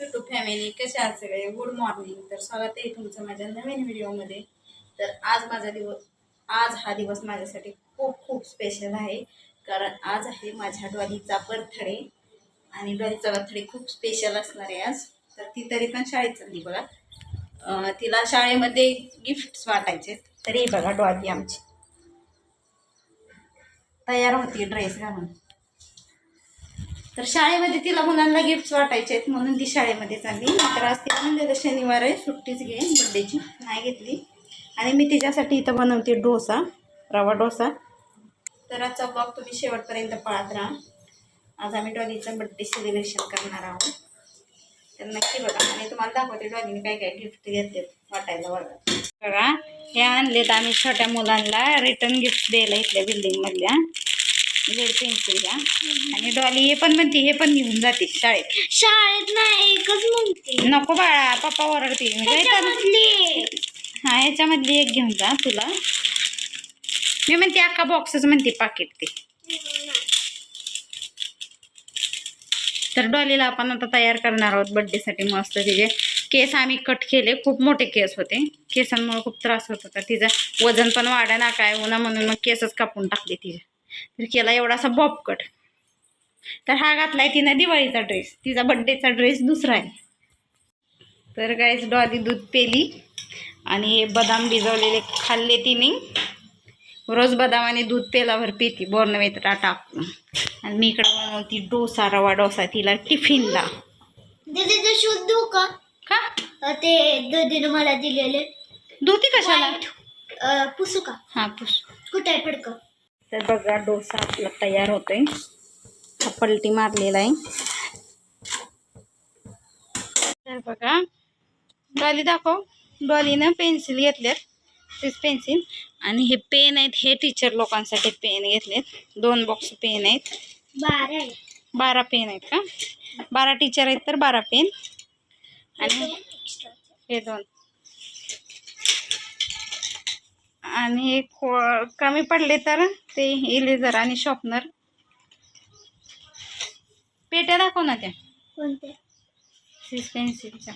YouTube family कशा आहात सगळे? गुड मॉर्निंग तर स्वागत आहे तुमचं माझ्या नवीन व्हिडिओमध्ये तर आज माझा दिवस आज हा दिवस माझ्यासाठी खूप खूप स्पेशल आहे. कारण आज आहे माझ्या डॉलीचा बर्थडे आणि डॉलीचा बर्थडे खूप स्पेशल असणार आहे आज. तर ती तरी पण शाळेत चालली बघा. तिला शाळेमध्ये गिफ्ट्स वाटायचे. तरी बघा डॉली आमची. तयार होती ड्रेस घालून. तर शाळेमध्ये तिला मुलांना गिफ्ट्स वाटायचे आहेत म्हणून ती शाळेमध्ये चालली. तर आज तिला म्हणलेलं शनिवार आहे सुट्टीच घे बड्डेची नाही घेतली. आणि मी तिच्यासाठी इथं बनवते डोसा रवा डोसा. तर आजचा ब्लॉग तुम्ही शेवटपर्यंत पाळत राहा. आज आम्ही डॉलीचं बड्डे सेलिब्रेशन करणार आहोत. तर नक्की बघा आणि तुम्हाला दाखवते डॉलीने काय काय गिफ्ट घेतलेत वाटायला वर्गात बघा हे आणलेत आम्ही छोट्या मुलांना. रिटर्न गिफ्ट द्यायला इथल्या बिल्डिंगमधल्या लेड पेन्सिल घ्या आणि डॉली हे पण म्हणते हे पण घेऊन जाते शाळेत. शाळेत नाही एकच म्हणते. नको बाळा पप्पा ओरडते म्हणजे हा ह्याच्यामधली एक घेऊन जा तुला. मी म्हणते अख्खा बॉक्सच म्हणते पाकिट ते. तर डॉलीला आपण आता तयार करणार आहोत बड्डेसाठी मस्त तिचे केस. आम्ही कट केले. खूप मोठे केस होते. केसांमुळे खूप त्रास होत होता. तिचं वजन पण वाढा ना काय होणार म्हणून मग केसच कापून टाकले तिचे. तर केला एवढासा बॉब कट तर हा घातलाय तिनं दिवाळीचा ड्रेस तिचा बड्डेचा ड्रेस दुसरा आहे. तर गायच डॉली दूध पेली आणि हे बदाम भिजवलेले खाल्ले तिने. रोज बदाम आणि दूध पेलावर पिती. बोर्नवेत्रा टाकून आणि मी इकडे बनवती डोसा रवा डोसा तिला टिफिनला. दीदीचं शूज देऊ का? का? अं, ते दीदीनं मला दिलेले. धुती कशाला? अं, पुसू का? हां पुस. कुठे आहे फडकं? तर बघा डोसा आपला तयार होतोय. हा पलटी मारलेला आहे. तर बघा डॉली दाखव. डॉलीनं पेन्सिल घेतल्यात. तीच पेन्सिल. आणि हे पेन आहेत हे टीचर लोकांसाठी पेन घेतलेत. दोन बॉक्स पेन आहेत. बारा आहे बारा पेन आहेत का? बारा टीचर आहेत तर बारा पेन. आणि हे दोन. आणि खो कमी पडले तर ते इलेझर आणि शॉपनर. पेट्या दाखव ना त्या. कोणते सिस पेन्सिलच्या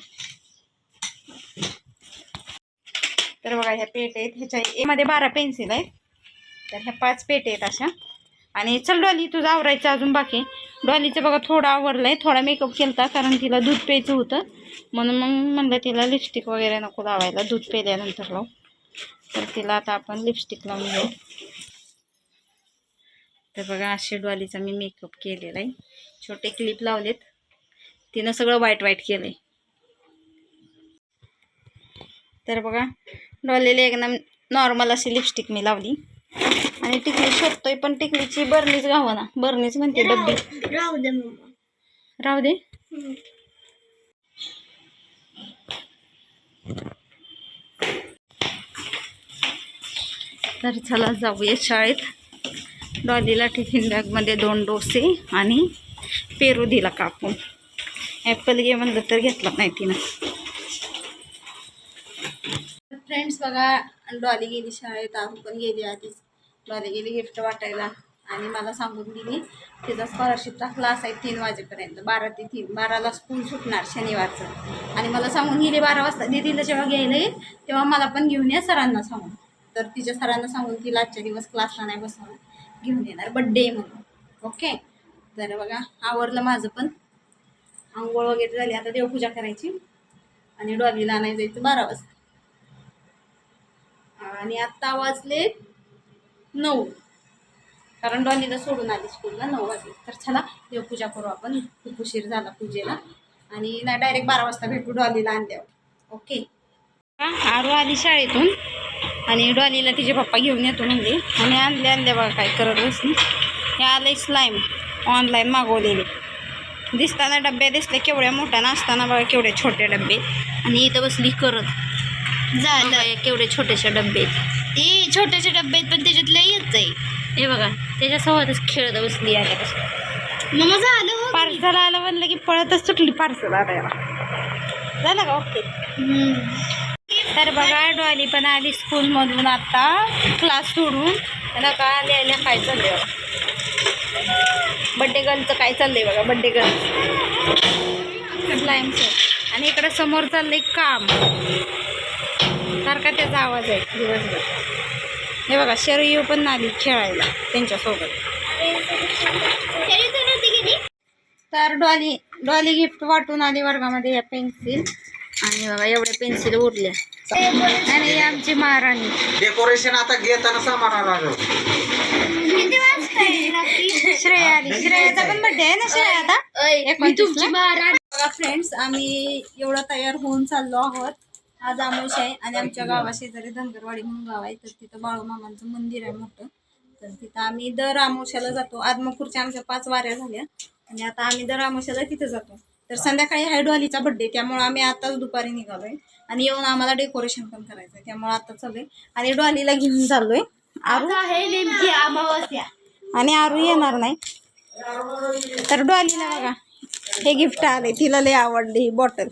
तर बघा ह्या पेट आहेत. ह्याच्या यामध्ये बारा पेन्सिल आहेत. तर ह्या पाच पेट आहेत अशा. आणि चल डॉली तुझं आवरायचं अजून बाकी डॉलीचं बघा थोडं आवरलं आहे थोडा मेकअप केला कारण तिला दूध प्यायचं होतं. म्हणून मग म्हणलं तिला लिपस्टिक वगैरे नको लावायला. दूध पेल्यानंतर लावू. तर तिला आता आपण लिपस्टिक लावून घेऊ. तर बघा असे डॉलीचा मी मेकअप केलेला आहे. छोटे क्लिप लावलेत. तिनं सगळं वाईट वाईट केलं आहे तर बघा डॉलीला एकदम नॉर्मल अशी लिपस्टिक मी लावली. आणि टिकली शोधतोय पण टिकलीची बर्नीच घावं ना बर्नीच म्हणते डब्बी. राहू दे राहू दे. तर चला जाऊया शाळेत. डॉलीला टिफिन बॅगमध्ये दोन डोसे आणि पेरू दिला कापून. ॲपल घे म्हणलं तर घेतला नाही तिनं. फ्रेंड्स बघा डॉली गेली शाळेत आम्ही पण गेली आधीच. डॉली गेली गिफ्ट वाटायला आणि मला सांगून दिली तिचा स्कॉलरशिपचा क्लास आहे तीन वाजेपर्यंत. बारा ते तीन बाराला स्कूल सुटणार शनिवारचं. आणि मला सांगून गेली बारा वाजता. दीदीला जेव्हा घ्यायला येईल तेव्हा मला पण घेऊन या सरांना सांगून. तर तिच्या सरांना सांगून तिला आजच्या दिवस क्लासला नाही बसवून घेऊन येणार बड्डे म्हणून. ओके तर बघा आवरलं माझं पण. आंघोळ वगैरे झाली. आता देवपूजा करायची. आणि डॉलीला आणायला जायचं बारा वाजता. आणि आत्ता वाजले नऊ. कारण डॉलीला सोडून आली स्कूलला नऊ वाजले. तर चला देवपूजा करू आपण. खूप उशीर झाला पूजेला. आणि नाही डायरेक्ट बारा वाजता भेटू डॉलीला आणल्यावर. ओके आरू आली शाळेतून. आणि डॉलीला तिचे पप्पा घेऊन येतो म्हणजे. आणि आणले आणले बघा काय करत बसली. हे आले स्लाईम ऑनलाईन मागवलेले. दिसताना डब्बे दिसले केवढ्या मोठ्या नसताना बघा केवढे छोटे डब्बे. आणि इथं बसली करत. झालं. केवढे छोटेसे डब्बे आहेत. ते छोट्याशा डब्यात पण त्याच्यात लई येत आहे. हे बघा त्याच्यासोबतच खेळत बसली आल्यापासून मग झालं हो. पार्सल आलं म्हणलं की पळतच सुटली पार्सल आणायला. झालं का? ओके. तर बघा डॉली पण आली स्कूलमधून आत्ता क्लास सोडून. त्यांना का आल्या काय चाललंय बड्डे गर्लचं काय चाललंय बघा बड्डे गर्ल स्लाईमचं आणि इकडं समोर चाललंय काम. सारखा त्याचा आवाज आहे दिवसभर. हे बघा शरयू पण आली खेळायला त्यांच्यासोबत. तर डॉली डॉली गिफ्ट वाटून आली वर्गामध्ये या पेन्सिल आणि बघा एवढ्या पेन्सिल उरल्या. आणि आमची महाराणी. डेकोरेशन आता घेताना सामान लागलं. श्रेया आली. श्रेयाचा पण बर्थडे आहे ना श्रेया आता? एकोणतीसला. बघा फ्रेंड्स आम्ही एवढं तयार होऊन चाललो आहोत. आज आमोश आहे आणि आमच्या गावा शेजारी धनगरवाडी म्हणून गाव आहे. तर तिथं बाळूमामांचं मंदिर आहे मोठं. तर तिथं आम्ही दर आमोशाला जातो. आदमापूरच्या आमच्या पाच वाऱ्या झाल्या. आणि आता आम्ही दर आमोशाला तिथं जातो. तर संध्याकाळी आहे डॉलीचा बड्डे त्यामुळे आम्ही आताच दुपारी निघालोय. आणि येऊन आम्हाला डेकोरेशन पण करायचं आहे त्यामुळे आता चालूय. आणि डॉलीला घेऊन चाललोय. आरू? आहे नेमकी अमावस्या. आणि आरू येणार नाही. तर डॉलीला बघा. हे गिफ्ट आले तिला लय आवडली ही बॉटल.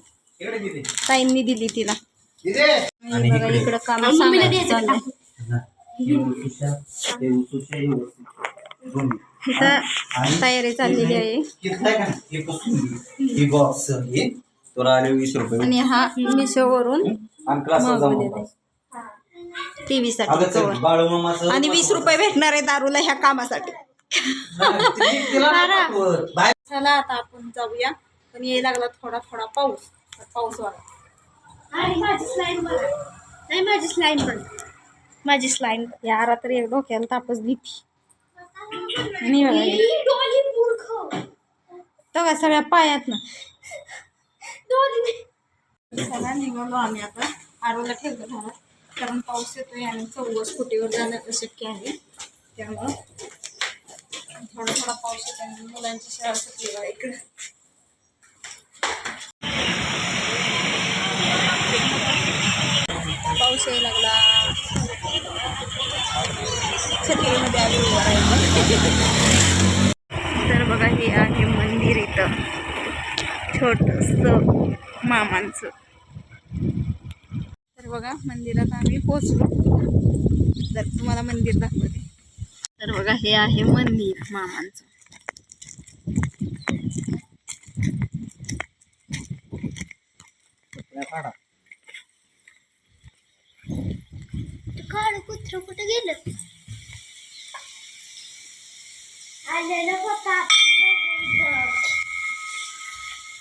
ताईंनी दिली तिला. बघा इकडं. काम तयारी चाललेली आहे. ही बॉक्स हे तुला आले वीस रुपये. आणि हा मिशोवरून आणि क्लासला मागवलेला टीव्ही साठी अगं चल cover. बाळू मामाचं आणि वीस रुपये भेटणार आहे दारूला ह्या कामासाठी. तिला नाही तारा. पाठवत. बाहेर चला आता आपण जाऊया. पण यायला लागला थोडा थोडा पाऊस. तर पाऊस वाला आणि माझी स्लाईम बघा. नाही माझी स्लाईम पण माझी स्लाईम यारा तर एक डोक्याला तापच देते. आणि बघा. हे. तो का सगळ्या पायात ना चला निघालो आम्ही आता आरोला ठेवतो घरात कारण पाऊस येतोय आणि चौघ स्कुटीवर जाणं शक्य आहे त्यामुळं थोडा थोडा पाऊस येतो आणि मुलांची शाळा सुटली बा इकडं पाऊस यायला लागला छत्रीमध्ये आली उभं राहिलं तर बघा हे आहे मंदिर इथं. छोटस मामांचं. तर बघा मंदिरात आम्ही पोचलो. तर तुम्हाला मंदिर दाखवते. तर बघा हे आहे मंदिर मामांचं. कुत्र कुठे गेलं? आलेलं पप्पा आपण दोघं इथं. पप्पा इथं दोघं आपण आलेलो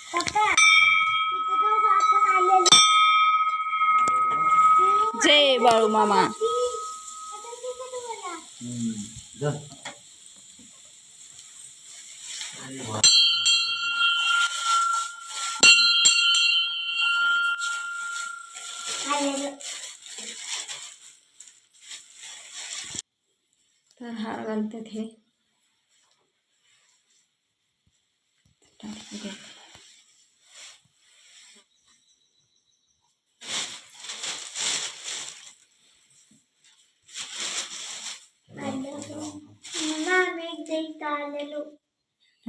जय बाळू मामा. तर हार घालतात हे.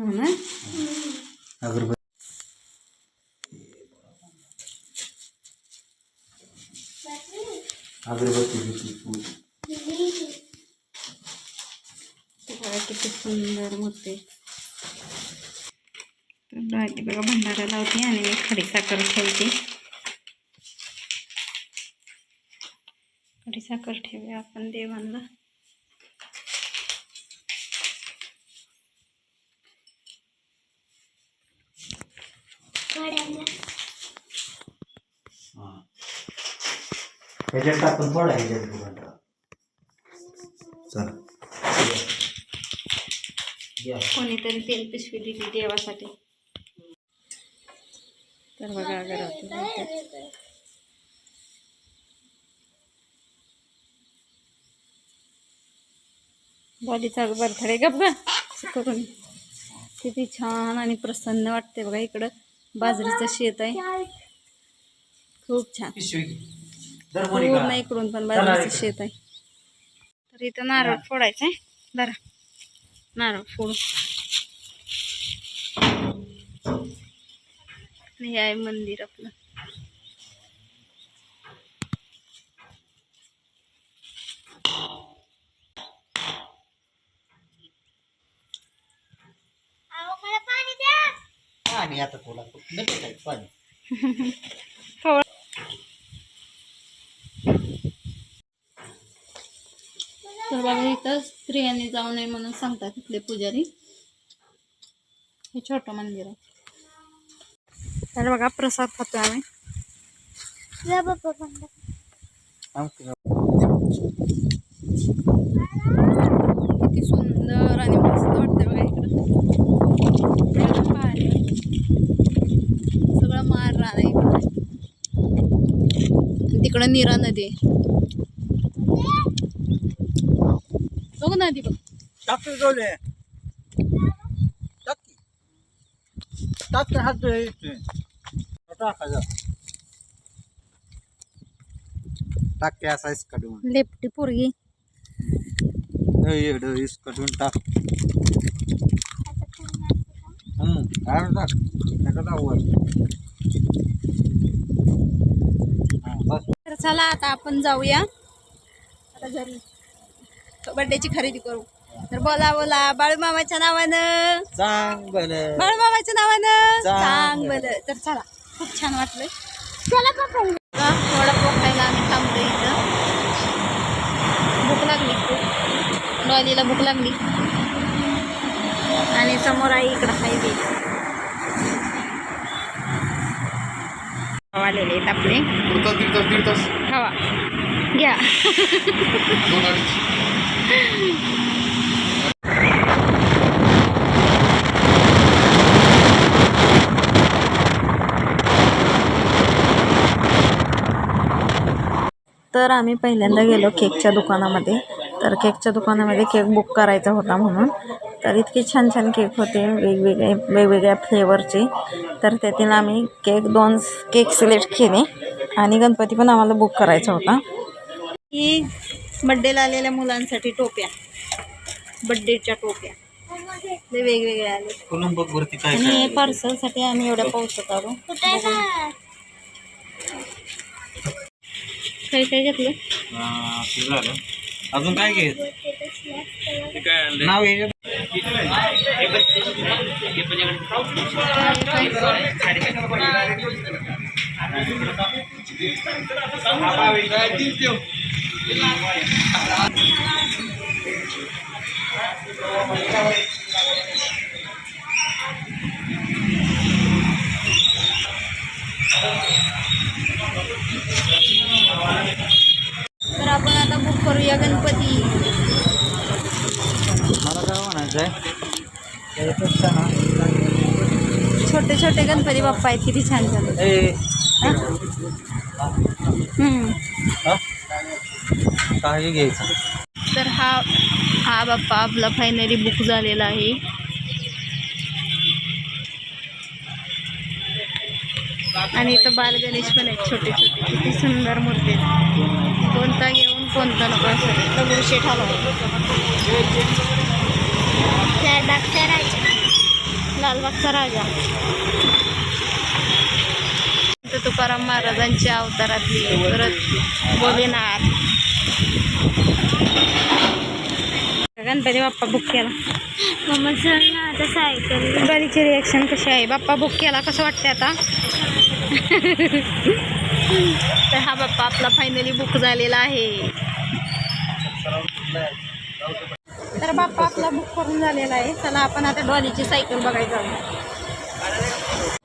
हो ना अगरबत्ती अगरबत्ती फुल. किती सुंदर तर राहते बघा भंडारा लावते आणि मी खडी साखर ठेवते खडी साखर ठेवूया आपण देवांना ह्याच्यात टाकून थोडा ह्याच्यात. चला. या. कोणीतरी तेल पिशवी दिली देवासाठी. तर बघा घरात बॉडीचा बर्थडे गप करून किती छान आणि प्रसन्न वाटते बघा इकडं. बाजरीचं शेत आहे. खूप छान. पूर्ण इकडून पण बाजरीचं. शेत आहे. तर इथं नारळ फोडायचं आहे. बरं नारळ फोडू हे आहे मंदिर आपलं. अहो, मला पाणी द्या. आणि आता तुला पाणी. तर बघा इथं स्त्रियांनी जाऊ नये म्हणून सांगतात इथले पुजारी. हे छोटं मंदिर आहे. तर बघा प्रसाद खातो आम्ही. किती सुंदर आणि मस्त वाटतं बघा इकडं. एकदम सगळं मार राहणार आहे इकडं. तिकडं नीरा नदी बघ नदी बघ. टाक जोले टाक. टाक हात टाकायचा टाक त्या साईज काढून लेपटी पोरगी. इकडं इस काढून टाक. हम्म टाक नका तर चला आता आपण जाऊया. आता घरी. बड्डेची खरेदी करू. तर बोला बोला बाळूमामाच्या नावानं. चांग भलं बाळूमामाच्या नावानं. चांग चांग बरं तर चला खूप छान वाटलंय. चला वडापाव खायला आम्ही थांबलो इथं. भूक लागली. खूप डॉलीला भूक लागली. आणि समोर आहे इकडं हायवे. आलेले आहेत आपले. हवा. घ्या. तर आम्ही पहिल्यांदा गेलो केकच्या दुकानामध्ये. तर केकच्या दुकानामध्ये केक बुक करायचा होता म्हणून. तर इतके छान छान केक होते वेगवेगळे वेगवेगळ्या फ्लेवरचे तर त्यातील आम्ही केक दोन केक सिलेक्ट केले आणि गणपती पण आम्हाला बुक करायचा होता. की बड्डेला आलेल्या मुलांसाठी टोप्या. बड्डेच्या टोप्या. ते वेगवेगळ्या आले खोलून बघ वरती काय आणि काय पार्सलसाठी आम्ही एवढ्या पावसात आलो. काही काय घेतलं? हा, ते झालं. अजून काय घे? नाव हे तर आपण आता बुक करूया गणपती मला काय म्हणायचं आहे छोटे छोटे गणपती बाप्पा आहेत किती छान छान? काही घ्यायचं. तर हा हा बाप्पा आपला फायनली बुक झालेला आहे. आणि इथं बाल गणेश पण आहेत छोटे छोटे किती सुंदर मूर्ती कोणता घेऊन कोणता नको असं. दगडूशेठ हलवाई लालबागचा राजा. इथं तुकाराम महाराजांच्या अवतारातली परत भोलेनाथ. गणपती बाप्पा बुक केला. मम्मा चल ना आता सायकल. बरीची रिॲक्शन कशी आहे? बाप्पा बुक केला कसं वाटते आता? तर हा बाप्पा आपला फायनली बुक झालेला आहे. तर बाप्पा आपला बुक करून झालेला आहे. चला आपण आता डॉलीची सायकल बघायला जाऊ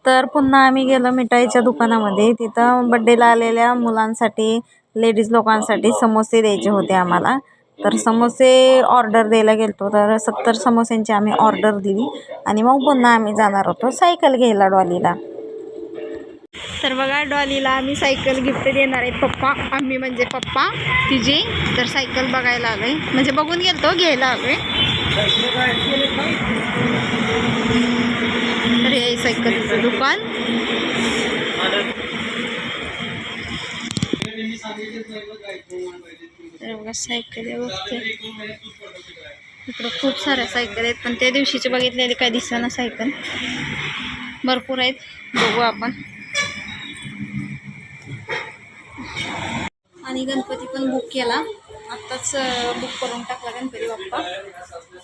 तर पुन्हा आम्ही गेलो मिठाईच्या दुकानामध्ये. तिथं बड्डेला आलेल्या मुलांसाठी लेडीज लोकांसाठी समोसे द्यायचे होते आम्हाला. तर समोसे ऑर्डर द्यायला गेलतो. तर सत्तर समोस्यांची आम्ही ऑर्डर दिली. आणि मग पुन्हा आम्ही जाणार होतो सायकल घ्यायला डॉलीला. तर बघा डॉलीला आम्ही सायकल गिफ्ट देणार आहे. पप्पा आम्ही म्हणजे पप्पा तिची. तर सायकल बघायला आलोय. म्हणजे बघून गेलतो घ्यायला आलोय. तर हे सायकलचं दुकान. तर बघा सायकल आहे बघते. इकडं खूप साऱ्या सायकल आहेत पण त्या दिवशीचे बघितलेले काय दिसाना सायकल. भरपूर आहेत. बघू आपण. आणि गणपती पण बुक केला. आत्ताच बुक करून टाकला गणपती बाप्पा.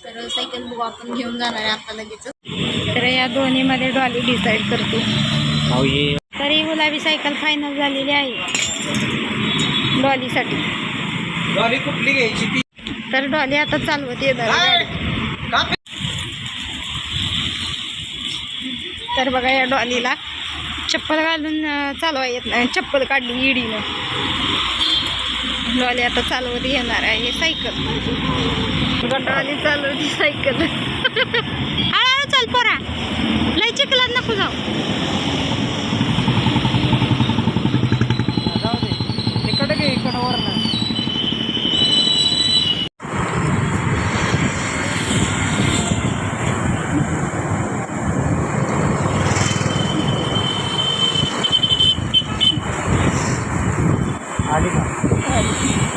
तर सायकल बुक आपण घेऊन जाणार आहे आता लगेच तर तर या दोन्हीमध्ये डॉली डिसाईड करते. ये. तरी गुलाबी सायकल फायनल झालेली आहे. डॉलीसाठी डॉली कुठली घ्यायची ती? तर डॉली आता चालवत येणार. तर बघा या डॉलीला चप्पल घालून चालवा येत नाही. चप्पल काढली इडीनं डॉली आता चालवत येणार आहे सायकल. बघा डॉली चालवती सायकल. हळूहळू चाल पोरा. लय चिखलात नको जाऊ इकडे घे इकडं वरनं आली का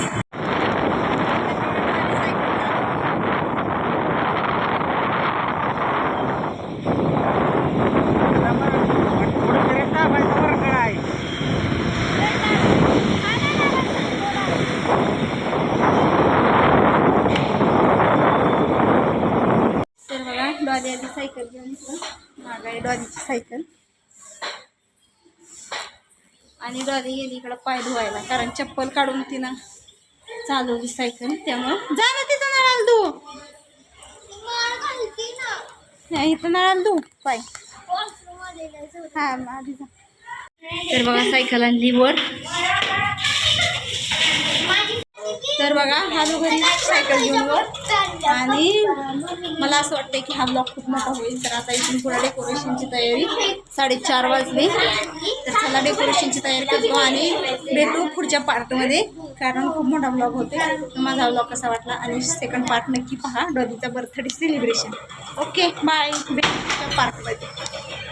तर बघा डॉली आधी सायकल घेऊन इकडं मागं आहे डॉलीची सायकल आणि डॉली गेली इकडं पाय धुवायला कारण चप्पल काढून तिनं चालवली सायकल त्यामुळं जा ना तिथं नळाल धू. नाही, इथं नळाल धू पाय. हा आधी जा. तर बघा सायकल आणली वर. तर बघा हा घरी सायकल घेऊन वर. आणि मला असं वाटतं की हा ब्लॉग खूप मोठा होईल. तर आता इथून पुढे डेकोरेशनची तयारी साडेचार वाजली. तर चला डेकोरेशनची तयारी करतो आणि भेटू पुढच्या पार्टमध्ये कारण खूप मोठा ब्लॉग होते माझा ब्लॉग कसा वाटला आणि सेकंड पार्ट नक्की पहा. डॉलीचा बर्थडे सेलिब्रेशन ओके बाय भेटू पुढच्या पार्टमध्ये